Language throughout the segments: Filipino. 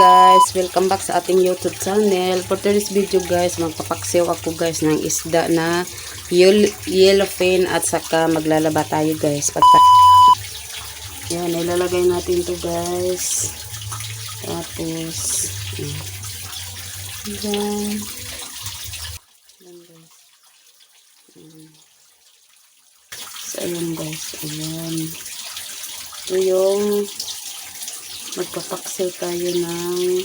guys, welcome back sa ating YouTube channel. For today's video guys, magpapaksiw ako guys ng isda na yel- yellowfin at saka maglalaba tayo guys. Pagka yan, ilalagay natin to guys. Tapos, yan. Yan. Guys. So, ayan guys, ayan. Ito yung magpapaksiw tayo ng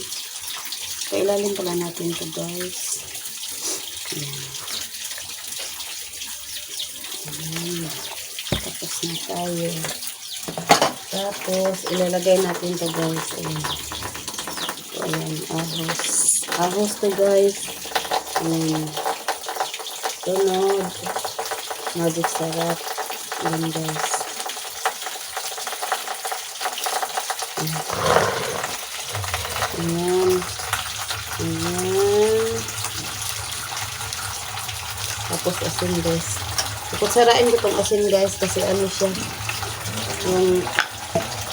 kailalim pala natin to guys. Ayan. Ayan. tapos na tayo. Tapos ilalagay natin to guys. Ayan. Ayan ahos. Ahos to guys. Ayan. Sunod magic sarap. Ayan guys Ayan. Ayan. Tapos asin guys. Kutsarain ko tong asin guys kasi ano siya. Yung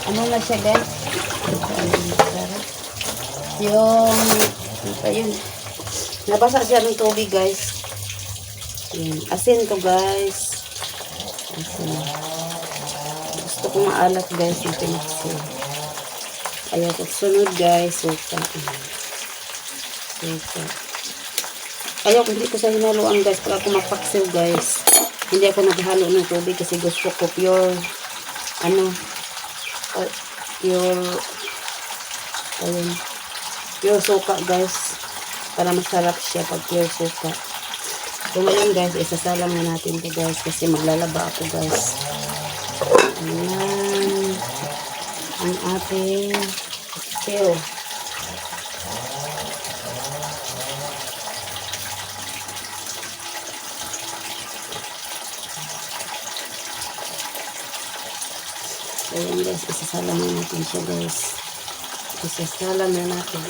ano na siya guys. Yung ano pa yun. Nabasa siya ng tubig guys. Ayan. Asin to guys. Asin. Gusto ko maalat guys yung pinaksiw. Ayaw ko sunod guys. Suka. Suka. Ayaw hindi ko sa hinaluan guys. Pag ako guys. Hindi ako naghalo ng tubig kasi gusto ko pure ano uh, pure ayun pure suka guys. Para masarap siya pag pure suka. So ngayon guys, isasalam na natin to guys kasi maglalaba ako guys. Ayan ang ating keo. So yan guys, isasalam na natin siya guys. Isasalam na natin.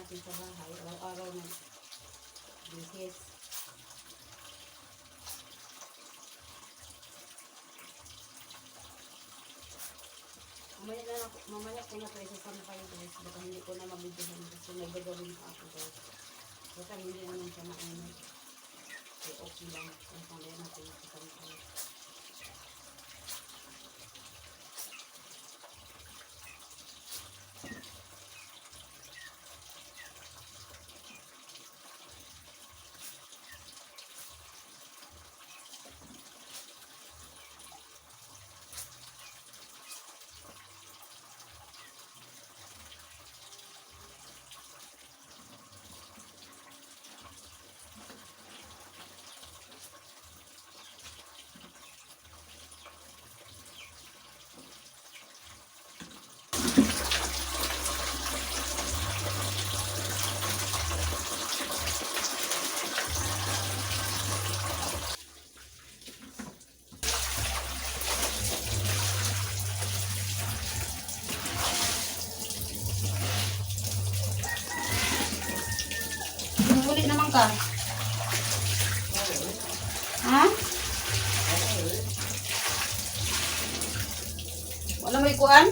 Natin sa bahay, araw-araw na business. Mamaya na ako, mamaya ko na ito isasampay guys, baka hindi ko na mabibigyan kasi may gagawin pa ako guys. Baka hindi naman siya mainit. Okay, okay lang. Kaya mamaya natin isasampay. Huli naman ka. Ha? Wala may kuan?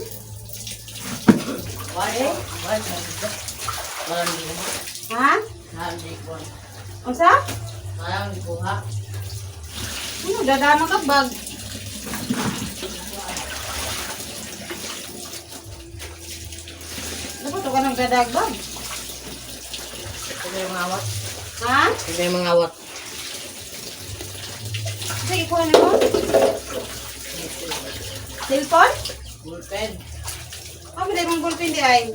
Wala, wala, Ha? hindi ko. Unsa? Parang hindi ko ha. Ano, dadama ka bag. Dapat ka ng dadag bag. Ito yung awat. Ha? Ito yung mga awat. Sige, kuha mo. Cellphone? Bullpen. Ah, pwede mong ballpen di ay.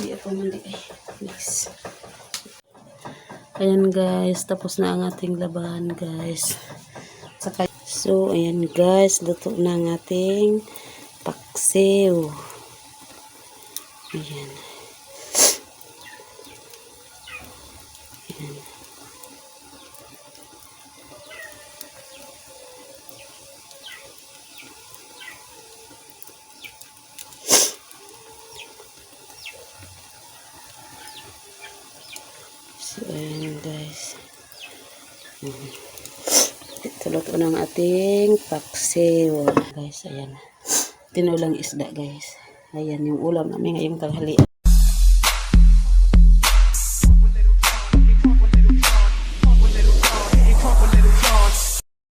Uy, ako ay. Next. Ayan guys, tapos na ang ating labahan guys. So, ayan guys, luto na ang ating paksiw. Ayan. So, ayan guys. Ito luto ng ating paksiw. Guys, ayan. Tinulang isda guys. Ayan yung ulam namin ngayong tanghali.